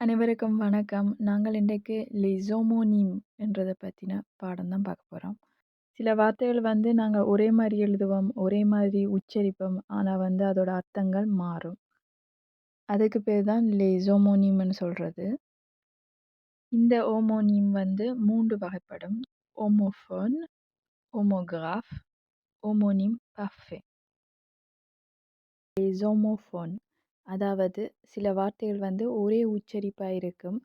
அனைவருக்கும் வணக்கம். நாங்கள் இன்றைக்கு லிசோமோனிம் என்றதை பற்றின பாடம் தான் பார்க்க போகிறோம் சில வார்த்தைகள் வந்து நாங்கள் ஒரே மாதிரி எழுதுவோம், ஒரே மாதிரி உச்சரிப்போம். ஆனால் வந்து அதோட அர்த்தங்கள் மாறும். அதுக்கு பேர் தான் லேசோமோனியம்னு சொல்கிறது இந்த ஓமோனியம் வந்து மூன்று வகைப்படும். ஓமோஃபோன் ஓமோகிராஃப் ஓமோனியம் பஃபே லெஸ் அதாவது சில வார்த்தைகள் வந்து ஒரே உச்சரிப்பாக இருக்கும்.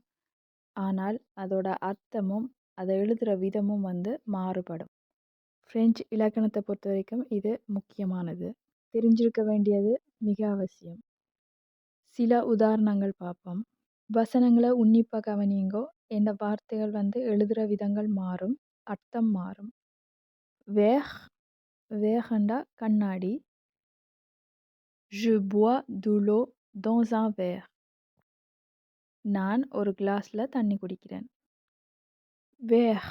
ஆனால் அதோட அர்த்தமும், அதை எழுதுகிற விதமும் வந்து மாறுபடும். ஃப்ரெஞ்சு இலக்கணத்தை பொறுத்த வரைக்கும் இது முக்கியமானது. தெரிஞ்சிருக்க வேண்டியது மிக அவசியம். சில உதாரணங்கள் பார்ப்போம். வசனங்களை உன்னிப்பாக கவனியுங்கோ. இந்த வார்த்தைகள் வந்து எழுதுகிற விதங்கள் மாறும். அர்த்தம் மாறும். வேர் வேகண்டா கண்ணாடி. Je bois de l'eau dans un verre. நான் ஒரு கிளாஸ்ல தண்ணி குடிக்கிறேன். vers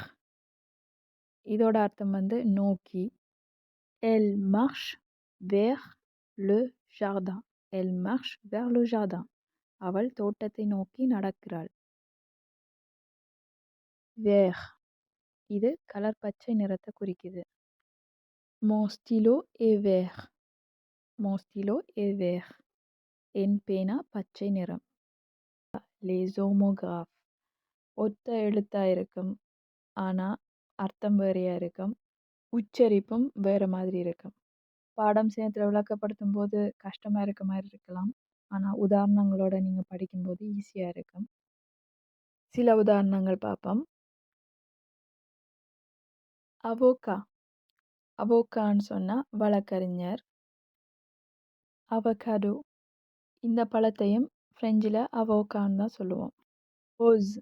இதோட அர்த்தம் வந்து நோக்கி. Elle marche vers le jardin. Elle marche vers le jardin. அவள் தோட்டத்தை நோக்கி நடக்கிறாள். vert இது கலர் பச்சை நிறத்தை குறிக்குது. Mon stylo est vert. Mon stylo est vert. என் பேனா பச்சை நிறம். les homographes ஒத்த எழுத்தா இருக்கும். ஆனா அர்த்தம் வேறையா இருக்கும். உச்சரிப்பும் வேற மாதிரி இருக்கும். பாடம் சேத்துல விளக்கப்படுத்தும்போது கஷ்டமா இருக்க மாரி இருக்கலாம். ஆனா உதாரணங்களோட நீங்க படிக்கும்போது ஈஸியா இருக்கும். சில உதாரணங்கள் பார்ப்போம். அவோகா அவோகான்னு சொன்னா வழக்கறிஞர். அவகடோ இந்த பழத்தையும் ஃப்ரெஞ்சில் அவோகான்னு தான் சொல்லுவோம். ரோஸ்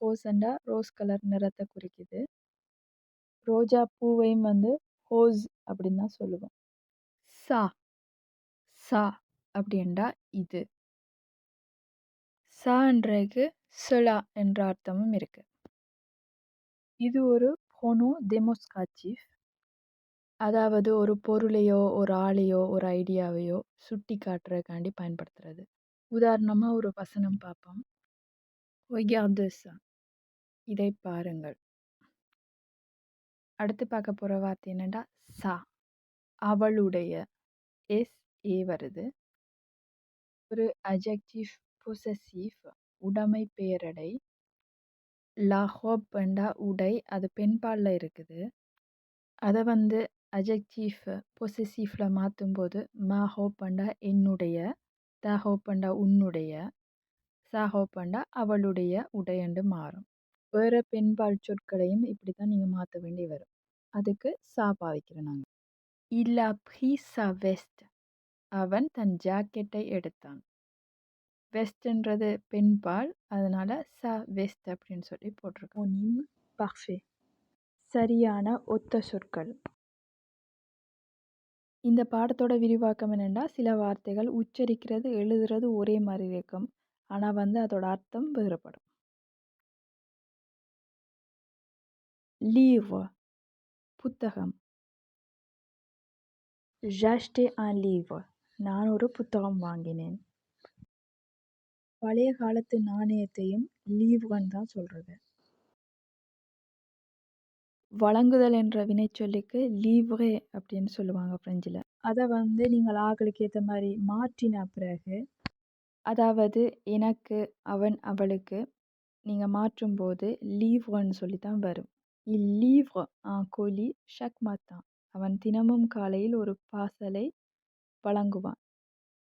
ரோஸ்ண்டா ரோஸ் கலர் நிறத்தை குறிக்குது. ரோஜா பூவையும் வந்து ஹோஸ் அப்படின்னு தான் சொல்லுவோம். சா சா அப்படின்டா இது. சா சான்றதுக்கு செலா என்ற அர்த்தமும் இருக்கு. இது ஒரு ஹோனோ டெமோஸ்ட்ராட்டிவ். அதாவது ஒரு பொருளையோ, ஒரு ஆளையோ, ஒரு ஐடியாவையோ சுட்டி காட்டுறதுக்காண்டி பயன்படுத்துறது. உதாரணமா ஒரு வசனம் பார்ப்போம். Regarde ça. இதை பாருங்கள். அடுத்து பார்க்க போற வார்த்தை என்னடா சா அவளுடைய எஸ் ஏ வருது. ஒரு அஜெக்டிவ் பொசசிவ் உடைமை பெயரடை. லா பண்டா உடை அது பெண்பால்ல இருக்குது. அத வந்து அஜெக்டிவ் பொசசிவ்ல மாற்றும்போது மா ஹோப்பண்டா என்னுடைய, த ஹோப்பண்டா உன்னுடைய, ச ஹோப்பண்டா அவளுடைய உடையண்டு மாறும். வேறு பெண்பால் சொற்களையும் இப்படி தான் நீங்கள் மாற்ற வேண்டி வரும். அதுக்கு சா பாவிக்கிறோம் நாங்கள் இல்லா a pris அவன் தன் ஜாக்கெட்டை எடுத்தான். வெஸ்ட்ன்றது பெண்பால் அதனால் ச வெஸ்ட் அப்படின்னு சொல்லி போட்டிருக்கோம். நிம் பர்ஃபே சரியான ஒத்த சொற்கள். இந்த பாடத்தோட விரிவாக்கம் என்னென்னா சில வார்த்தைகள் உச்சரிக்கிறது, எழுதுறது ஒரே மாதிரி இருக்கும். ஆனால் வந்து அதோட அர்த்தம் வேறுபடும். லீவ் புத்தகம். ஜஸ்டே acheté லீவ் நான் ஒரு புத்தகம் வாங்கினேன். பழைய காலத்து நாணயத்தையும் லீவ்ன்னு தான் சொல்கிறது வழங்குதல் என்ற வினைச்சொல்லுக்கு லீவ்ரே அப்படின்னு சொல்லுவாங்க ஃப்ரெஞ்சில் அதை வந்து நீங்கள் ஆக்களுக்கு ஏற்ற மாதிரி மாற்றின பிறகு அதாவது எனக்கு, அவன், அவளுக்கு நீங்கள் மாற்றும்போது லீவ்ரன்னு சொல்லி தான் வரும். Il ஆ un colis chaque அவன் தினமும் காலையில் ஒரு பார்சலை வழங்குவான்.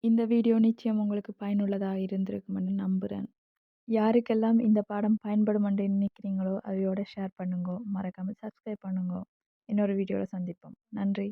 இந்த வீடியோ நிச்சயம் உங்களுக்கு பயனுள்ளதாக இருந்திருக்கும்னு நம்புகிறேன் யாருக்கெல்லாம் இந்த பாடம் பயன்படும்னு நினைக்கிறீங்களோ அதையோடு ஷேர் பண்ணுங்க. மறக்காமல் சப்ஸ்கிரைப் பண்ணுங்க. இன்னொரு வீடியோவில் சந்திப்போம். நன்றி.